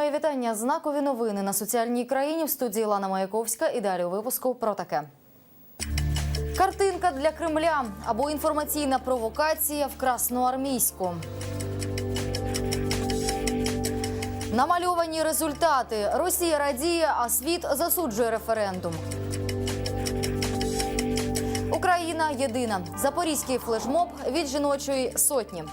Моє вітання. Знакові новини на соціальній країні в студії Лана Маяковська. І далі у випуску про таке. Картинка для Кремля або інформаційна провокація в Красноармійську. Намальовані результати. Росія радіє, а світ засуджує референдум. Україна єдина. Запорізький флешмоб від жіночої сотні.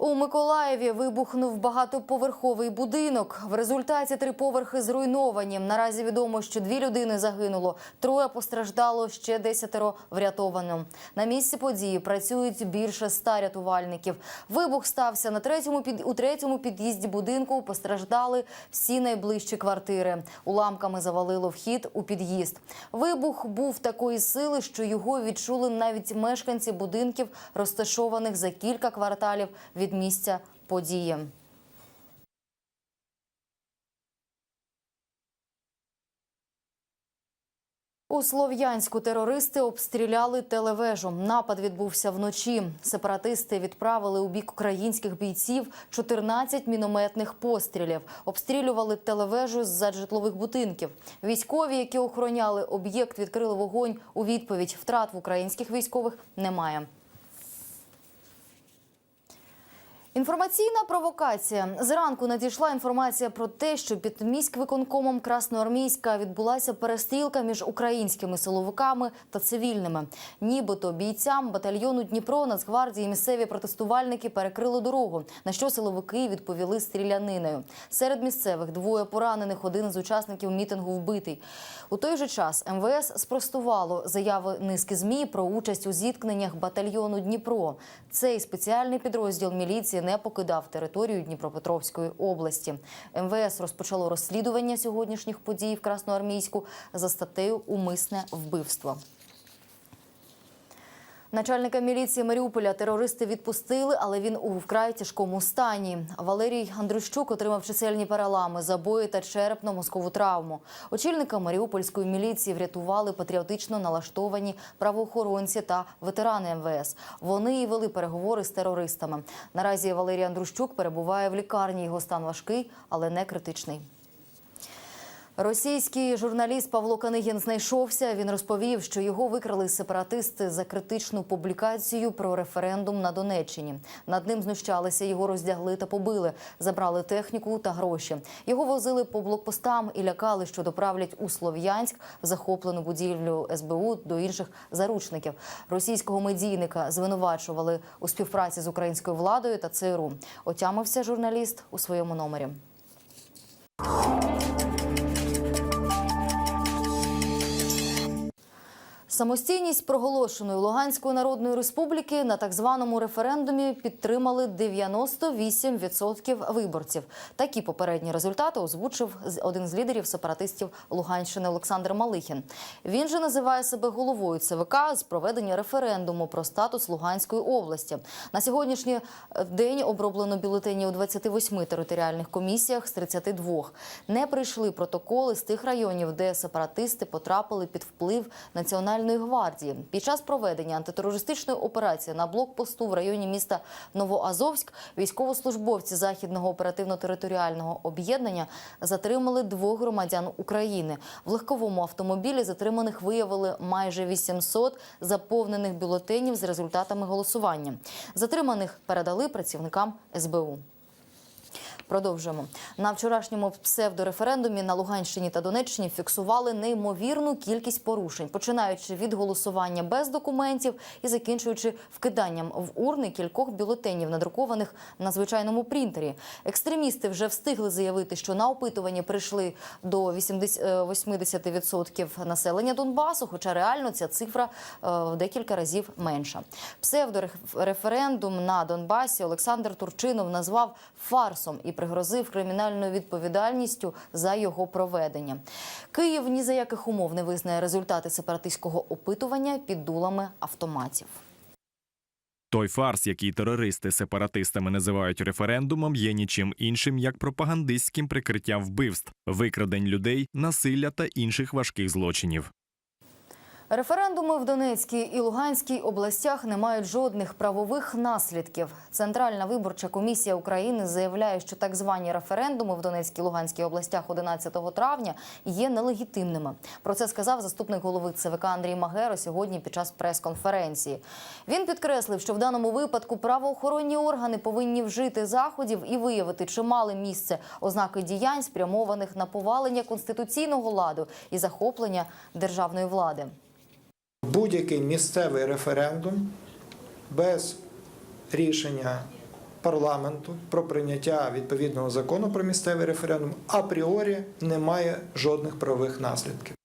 У Миколаєві вибухнув багатоповерховий будинок. В результаті три поверхи зруйновані. Наразі відомо, що дві людини загинуло, троє постраждало, ще десятеро врятовано. На місці події працюють більше ста рятувальників. Вибух стався на третьому під у третьому під'їзді будинку. Постраждали всі найближчі квартири. Уламками завалило вхід у під'їзд. Вибух був такої сили, що його відчули навіть мешканці будинків, розташованих за кілька кварталів від місця події. У Слов'янську терористи обстріляли телевежу. Напад відбувся вночі. Сепаратисти відправили у бік українських бійців 14 мінометних пострілів. Обстрілювали телевежу з-за житлових будинків. Військові, які охороняли об'єкт, відкрили вогонь у відповідь. Втрат в українських військових немає. Інформаційна провокація. Зранку надійшла інформація про те, що під міськвиконкомом Красноармійська відбулася перестрілка між українськими силовиками та цивільними. Нібито бійцям батальйону Дніпро Нацгвардії місцеві протестувальники перекрили дорогу, на що силовики відповіли стріляниною. Серед місцевих двоє поранених, один з учасників мітингу вбитий. У той же час МВС спростувало заяви низки змі про участь у зіткненнях батальйону Дніпро. Цей спеціальний підрозділ міліції не покидав територію Дніпропетровської області. МВС розпочало розслідування сьогоднішніх подій в Красноармійську за статтею Умисне вбивство. Начальника міліції Маріуполя терористи відпустили, але він у вкрай тяжкому стані. Валерій Андрущук отримав чисельні перелами, забої та черепно-мозкову травму. Очільника Маріупольської міліції врятували патріотично налаштовані правоохоронці та ветерани МВС. Вони і вели переговори з терористами. Наразі Валерій Андрущук перебуває в лікарні. Його стан важкий, але не критичний. Російський журналіст Павло Канигін знайшовся. Він розповів, що його викрали сепаратисти за критичну публікацію про референдум на Донеччині. Над ним знущалися, його роздягли та побили, забрали техніку та гроші. Його возили по блокпостам і лякали, що доправлять у Слов'янськ захоплену будівлю СБУ до інших заручників. Російського медійника звинувачували у співпраці з українською владою та ЦРУ. Отямився журналіст у своєму номері. Самостійність проголошеної Луганської народної республіки на так званому референдумі підтримали 98% виборців. Такі попередні результати озвучив один з лідерів сепаратистів Луганщини Олександр Малихін. Він же називає себе головою ЦВК з проведення референдуму про статус Луганської області. На сьогоднішній е, день оброблено бюлетені у 28 територіальних комісіях з 32. Не прийшли протоколи з тих районів, де сепаратисти потрапили під вплив національної гвардії. Під час проведення антитерористичної операції на блокпосту в районі міста Новоазовськ військовослужбовці західного оперативно-територіального об'єднання затримали двох громадян України. В легковому автомобілі затриманих виявили майже 800 заповнених бюлетенів з результатами голосування. Затриманих передали працівникам СБУ. Продовжуємо на вчорашньому псевдореферендумі на Луганщині та Донеччині фіксували неймовірну кількість порушень, починаючи від голосування без документів і закінчуючи вкиданням в урни кількох бюлетенів, надрукованих на звичайному принтері. Екстремісти вже встигли заявити, що на опитування прийшли до 80, е, 80% населення Донбасу, хоча реально ця цифра е, в декілька разів менша. Псевдореферендум на Донбасі Олександр Турчинов назвав фарсом і пригрозив кримінальною відповідальністю за його проведення. Київ ні за яких умов не визнає результати сепаратистського опитування під дулами автоматів. Той фарс, який терористи сепаратистами називають референдумом, є нічим іншим як пропагандистським прикриттям вбивств, викрадень людей, насилля та інших важких злочинів. Референдуми в Донецькій і Луганській областях не мають жодних правових наслідків. Центральна виборча комісія України заявляє, що так звані референдуми в Донецькій і Луганській областях 11 травня є нелегітимними. Про це сказав заступник голови ЦВК Андрій Магеро сьогодні під час прес-конференції. Він підкреслив, що в даному випадку правоохоронні органи повинні вжити заходів і виявити, чи мали місце ознаки діянь, спрямованих на повалення конституційного ладу і захоплення державної влади. Будь-який місцевий референдум без рішення парламенту про прийняття відповідного закону про місцевий референдум апріорі не має жодних правових наслідків.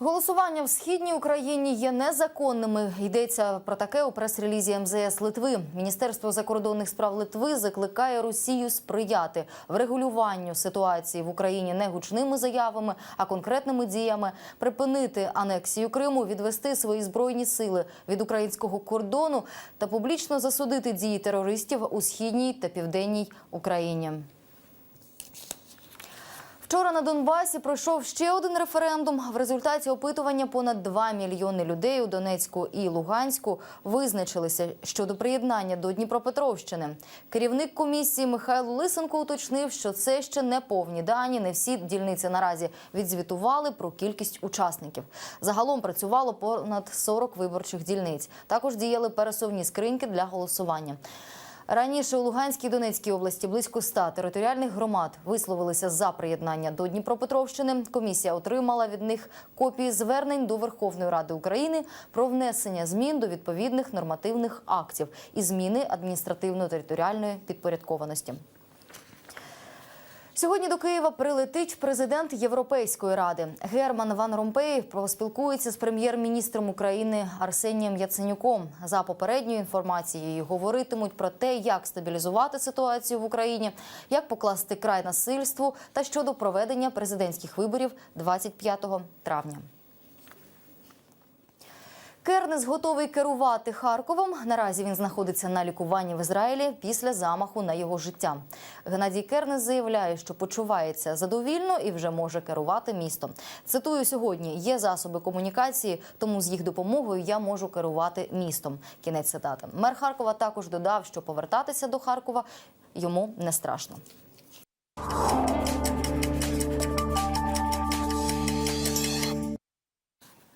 Голосування в східній Україні є незаконними. Йдеться про таке у прес-релізі МЗС Литви. Міністерство закордонних справ Литви закликає Росію сприяти врегулюванню ситуації в Україні не гучними заявами, а конкретними діями, припинити анексію Криму, відвести свої збройні сили від українського кордону та публічно засудити дії терористів у східній та південній Україні. Вчора на Донбасі пройшов ще один референдум. В результаті опитування понад 2 мільйони людей у Донецьку і Луганську визначилися щодо приєднання до Дніпропетровщини. Керівник комісії Михайло Лисенко уточнив, що це ще не повні дані. Не всі дільниці наразі відзвітували про кількість учасників. Загалом працювало понад 40 виборчих дільниць. Також діяли пересувні скриньки для голосування. Раніше у Луганській і Донецькій області близько ста територіальних громад висловилися за приєднання до Дніпропетровщини. Комісія отримала від них копії звернень до Верховної Ради України про внесення змін до відповідних нормативних актів і зміни адміністративно-територіальної підпорядкованості. Сьогодні до Києва прилетить президент Європейської ради Герман Ван Ромпей поспілкується з прем'єр-міністром України Арсенієм Яценюком. За попередньою інформацією говоритимуть про те, як стабілізувати ситуацію в Україні, як покласти край насильству та щодо проведення президентських виборів 25 травня. Кернес готовий керувати Харковом. Наразі він знаходиться на лікуванні в Ізраїлі після замаху на його життя. Геннадій Кернес заявляє, що почувається задовільно і вже може керувати містом. Цитую сьогодні: є засоби комунікації, тому з їх допомогою я можу керувати містом. Кінець цитати. Мер Харкова також додав, що повертатися до Харкова йому не страшно.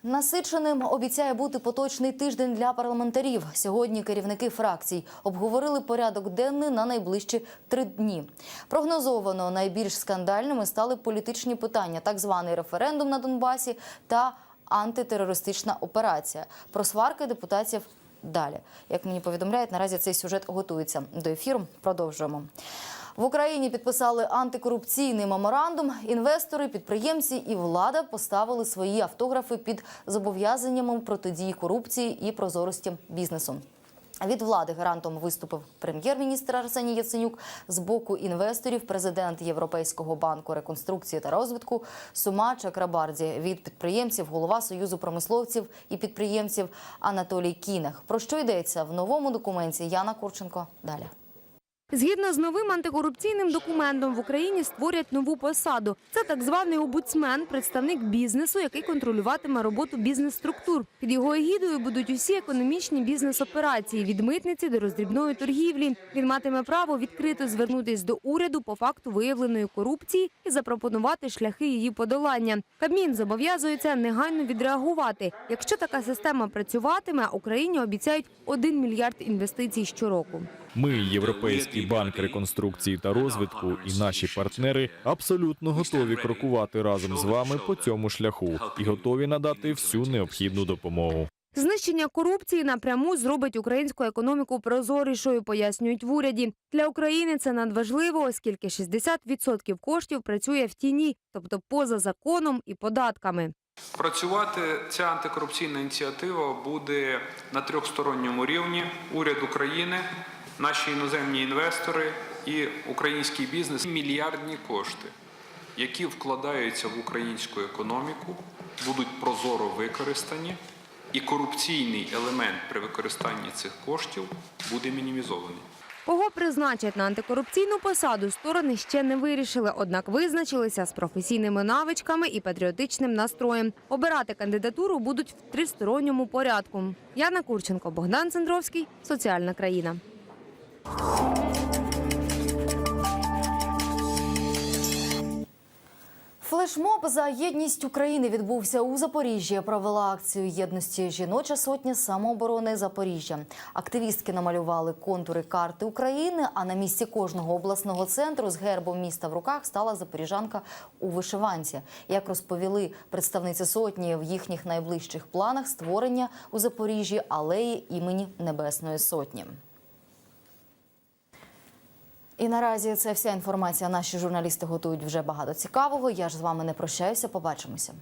Насиченим обіцяє бути поточний тиждень для парламентарів. Сьогодні керівники фракцій обговорили порядок денний на найближчі три дні. Прогнозовано найбільш скандальними стали політичні питання, так званий референдум на Донбасі та антитерористична операція. Про сварки депутатів далі. Як мені повідомляють, наразі цей сюжет готується до ефіру. Продовжуємо. В Україні підписали антикорупційний меморандум. Інвестори, підприємці і влада поставили свої автографи під зобов'язаннями протидії корупції і прозорості бізнесу. Від влади гарантом виступив прем'єр-міністр Арсеній Яценюк. З боку інвесторів президент Європейського банку реконструкції та розвитку Сума Чакрабарді. Від підприємців голова Союзу промисловців і підприємців Анатолій Кінех. Про що йдеться в новому документі Яна Курченко далі. Згідно з новим антикорупційним документом в Україні створять нову посаду. Це так званий обуцмен, представник бізнесу, який контролюватиме роботу бізнес-структур. Під його егідою будуть усі економічні бізнес-операції від митниці до роздрібної торгівлі. Він матиме право відкрито звернутись до уряду по факту виявленої корупції і запропонувати шляхи її подолання. Кабмін зобов'язується негайно відреагувати. Якщо така система працюватиме, Україні обіцяють 1 мільярд інвестицій щороку. Ми, Європейський банк реконструкції та розвитку, і наші партнери абсолютно готові крокувати разом з вами по цьому шляху і готові надати всю необхідну допомогу. Знищення корупції напряму зробить українську економіку прозорішою, пояснюють в уряді. Для України це надважливо, оскільки 60% коштів працює в тіні, тобто поза законом і податками. Працювати ця антикорупційна ініціатива буде на трьохсторонньому рівні. Уряд України, наші іноземні інвестори і український бізнес. Мільярдні кошти, які вкладаються в українську економіку, будуть прозоро використані, і корупційний елемент при використанні цих коштів буде мінімізований. Кого призначать на антикорупційну посаду, сторони ще не вирішили, однак визначилися з професійними навичками і патріотичним настроєм. Обирати кандидатуру будуть в тристоронньому порядку. Яна Курченко, Богдан Цендровський, Соціальна країна. Флешмоб за єдність України відбувся у Запоріжжі. Провела акцію єдності жіноча сотня самооборони Запоріжжя. Активістки намалювали контури карти України. А на місці кожного обласного центру з гербом міста в руках стала запоріжанка у вишиванці. Як розповіли представниці сотні в їхніх найближчих планах створення у Запоріжжі алеї імені Небесної Сотні. І наразі це вся інформація. Наші журналісти готують вже багато цікавого. Я ж з вами не прощаюся. Побачимося.